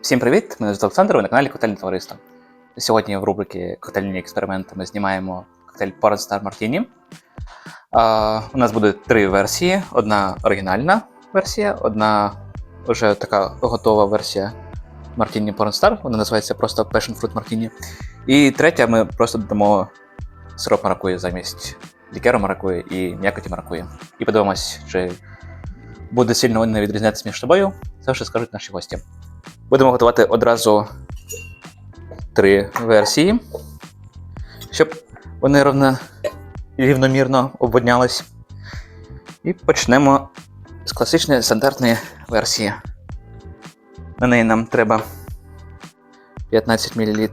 Всім привіт! Мене звати Олександр, ви на каналі Котельне Товариство. Сьогодні в рубриці Котельні експерименти ми знімаємо коктейль Star Martini. А, у нас буде три версії: одна оригінальна версія, одна вже така готова версія Porn Star, вона називається просто Passion Fruit Martini. І третя ми просто додамо сироп маракуї замість лікеру маракуї і м'якоті маракуї. І подивимось, чи буде сильно вони відрізнятися між собою. Це вже скажуть наші гості. Будемо готувати одразу три версії, щоб вони ровно, рівномірно обводнялись. І почнемо з класичної стандартної версії. На неї нам треба 15 мл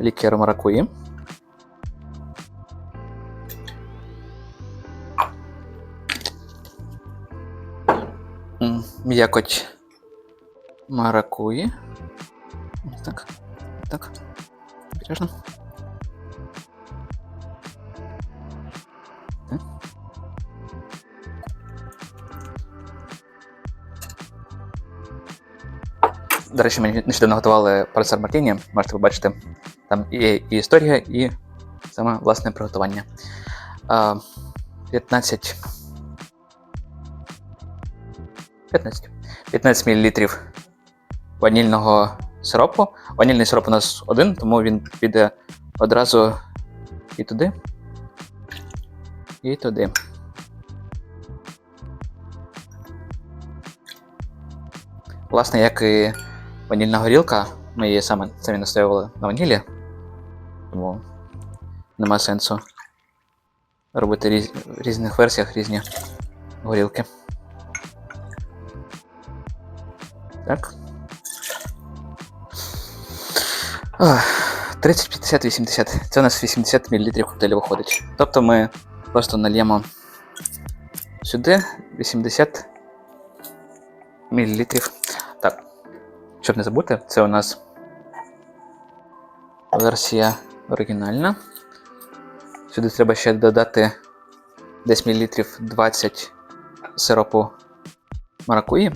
лікеру маракуї. М'якоть маракуї. Так. Так. Обережно. До речі, ми нещодавно готували парацар Мартіні. Можете побачити. Там і, і історія, і саме власне приготування. 15. 15. 15 мл ванільного сиропу. Ванільний сироп у нас один, тому він піде одразу і туди, і туди. Власне, як і ванільна горілка, ми її саме самі настоювали на ванілі, тому нема сенсу робити різ... в різних версіях різні горілки. Так. 30, 50, 80. Це у нас 80 мл коктейлю виходить. Тобто ми просто нальємо сюди 80 мл. Так. Щоб не забути, це у нас версія оригінальна. Сюди треба ще додати десь мл 20 сиропу маракуї.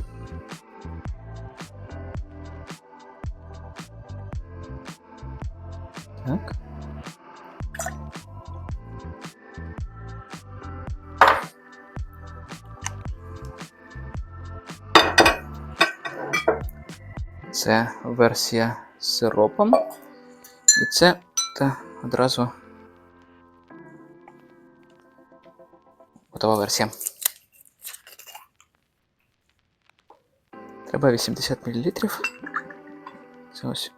Так. Це версія з сиропом. І це та одразу готова версія. Треба 80 мл. Це ось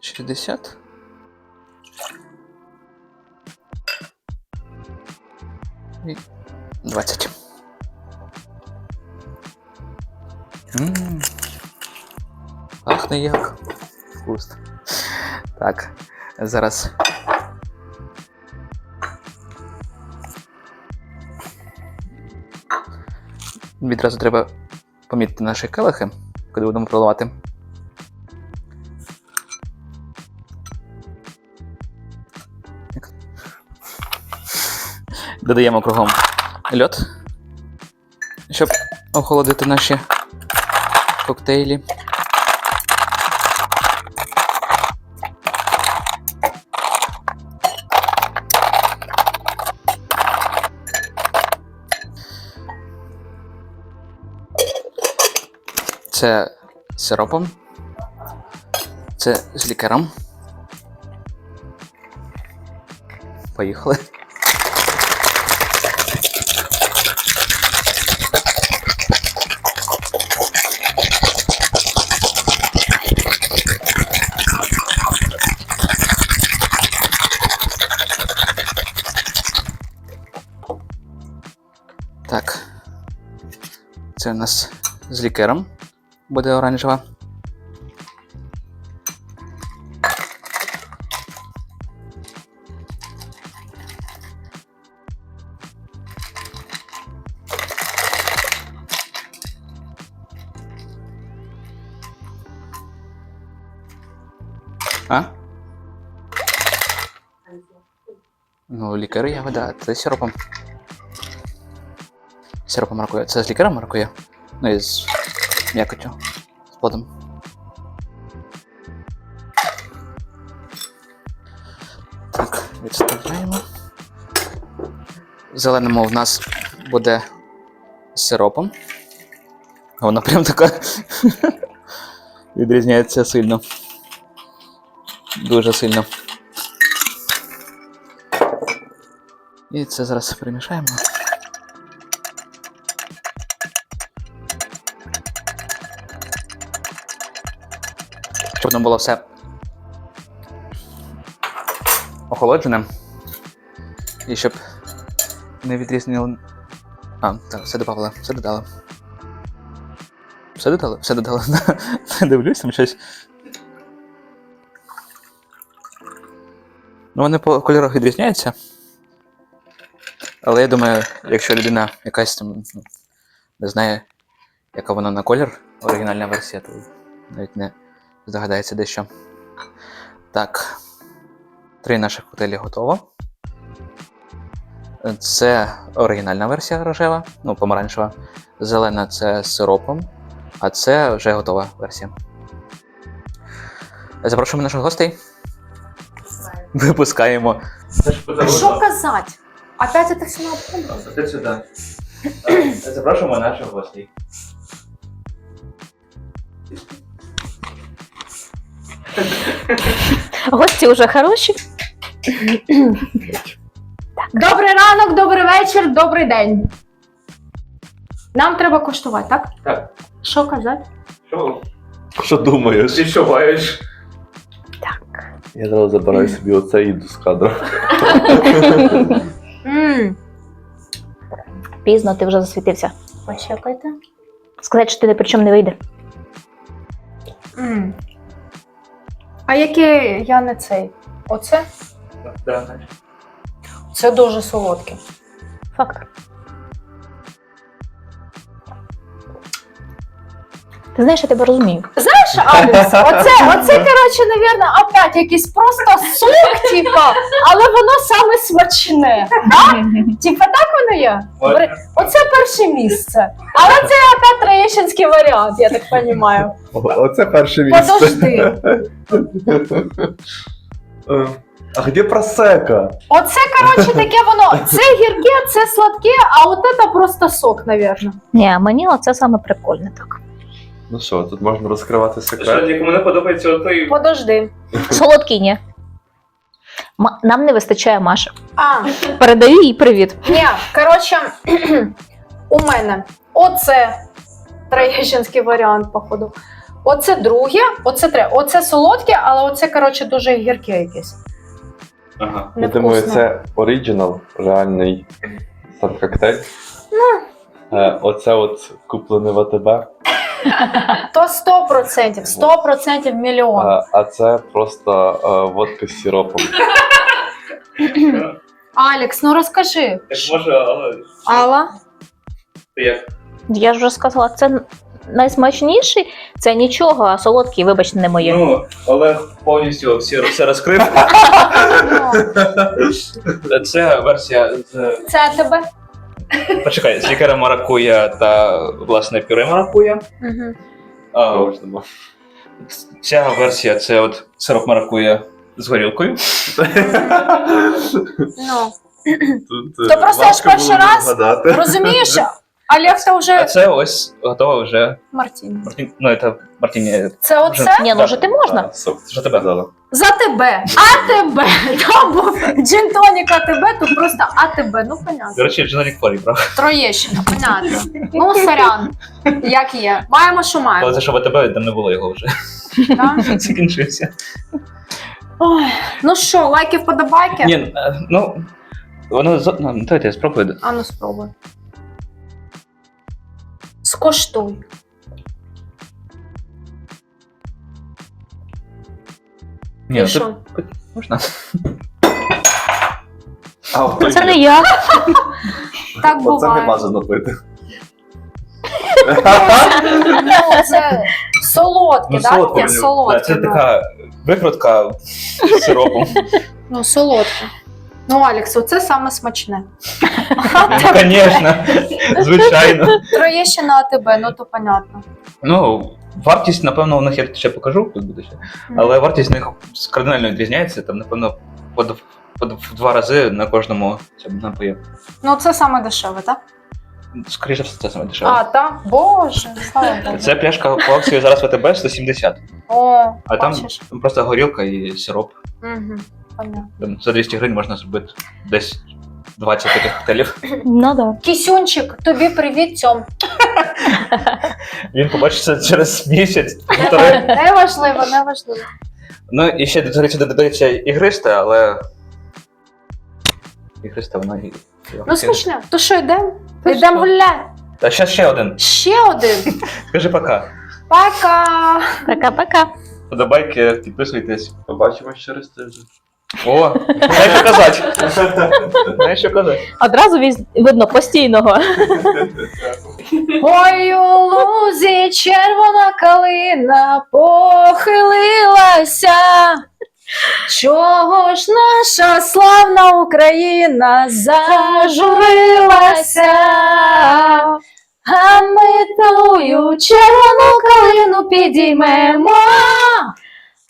60. І 20. Ммм. Пахне як. Вкусно. Так. Зараз. Відразу треба помітити наші келихи, куди будемо проливати. Додаємо кругом льод, щоб охолодити наші коктейлі. Це сиропом. Це з лікером. Поїхали. Це у нас з лікером буде оранжева. А? Ну, лікери я вода, це сиропом. сиропом маракуя. Це з лікером маракуя? Ну і з м'якотю, з плодом. Так, відставляємо. В зеленому в нас буде сиропом. Вона прям така відрізняється сильно. Дуже сильно. І це зараз перемішаємо. Щоб воно було все охолоджене. І щоб не відрізнили. А, так, все додали, все додали. Все додали? Все додали. Дивлюсь, там щось. Ну, вони по кольорах відрізняються. Але я думаю, якщо людина якась там ну, не знає, яка вона на колір, оригінальна версія, то навіть не здогадається дещо. Так. Три наших коктейлі готово. Це оригінальна версія рожева, ну, помаранчева. Зелена це з сиропом, а це вже готова версія. Запрошуємо наших гостей. Випускаємо. Що казати? Опять это все надо. Ти. Запрошуємо наших гостей. Гості вже хороші. Добрий ранок, добрий вечір, добрий день. Нам треба коштувати, так? Так. Що казати? Що? Що думаєш? Ти що баєш? Так. Я зараз забираю собі оце і йду з кадру. Ммм, Пізно ти вже засвітився. почекайте. Сказати, що ти ні при чому не вийде. Ммм. А яке я не цей? Оце? Це дуже солодке. Факт. Ти знаєш, я тебе розумію. Знаєш, Алекс, оце, оце, коротше, навірно, опять якийсь просто сок, типа, але воно саме смачне. Да? Типа так воно є? Оце перше місце. Але це опять троєщинський варіант, я так розумію. О, Оце перше місце. Подожди. Е, А де просека? Оце, коротше, таке воно. Це гірке, це сладке, а от це просто сок, навірно. Ні, мені оце саме прикольне так. Ну що, тут можна розкривати секрет. нікому не подобається той. Подожди. Солодкий ні. Ма- Нам не вистачає Маші. А, Передаю їй привіт. ні, коротше, у мене оце троєщинський варіант, походу. Оце друге, оце третє. Оце солодке, але оце, коротше, дуже гірке якесь. Ага. Я думаю, це оригінал, реальний сам коктейль. Е, Оце от куплене в АТБ, То 100%, 100% мільйон. а, а це просто е, водка з сиропом. Алекс, ну розкажи. Так може, але Алла? ти як? Я ж вже сказала, це найсмачніший, це нічого, а солодкий, вибачте, не моє. Ну, Олег повністю всі, все розкрив. Це версія з. Це тебе? Почекай, з лікера маракуя та власне пюре маракуя. Угу. А, Ця версія це от сироп маракуя з горілкою. Ну, Тут, То е, просто я ж перший раз згадати. розумієш, Олег це А це ось готова вже Мартін. Мартін. Ну, це Мартіні. Це оце? Ні, ну жити можна. А. Що тебе дала? За тебе. А тебе. Там був джин тонік АТБ, тут просто АТБ. Ну, До понятно. речі, Дженерік Флорі, правда? Троєщина, понятно. Ну, сорян. Як є. Маємо, що Але маємо. це що в тебе там не було його вже. Да? Закінчився. Ой. Ну що, лайки, вподобайки? Ні, е, ну. Воно з- ну, давайте я спробую. А ну спробуй. Скоштуй. Ні, І ну, що? можна. А, от Це не я. Так Оце не буває. бажано пити. Ну, це солодке, Таке солодке. Це ну. така викрутка з сиропом. Ну, солодке. Ну, Алекс, оце саме смачне. Ну, звісно, звичайно. Троєщина АТБ, ну то понятно. Ну, вартість, напевно, у них я ще покажу, тут буде ще. Але вартість у них кардинально відрізняється. Там, напевно, по, по в два рази на кожному цьому напої. Ну, це саме дешеве, так? Скоріше все, це саме дешеве. А, так? Боже, слава Богу. Це пляшка по акції зараз в АТБ 170, О, а там бачиш? просто горілка і сироп. Угу. Понятно. Там За 200 гривень можна зробити десь 20 таких коктейлів. Ну да. Кісюнчик, тобі привіт цьом. Він побачиться через місяць, півтори. Не важливо, не важливо. Ну і ще до речі, додається ігристе, але. Ігристе воно і. Ну смішно. То що, йдемо? Та Йдемо гуляти. А ще ще один. Ще один. Скажи пока. Пока. Пока-пока. Подобайки, підписуйтесь. Побачимось через тиждень. О, знаєш що казати. Знаєш що казати. Одразу віз- видно постійного. Ой, у лузі червона калина похилилася. Чого ж наша славна Україна зажурилася? А ми тую червону калину підіймемо,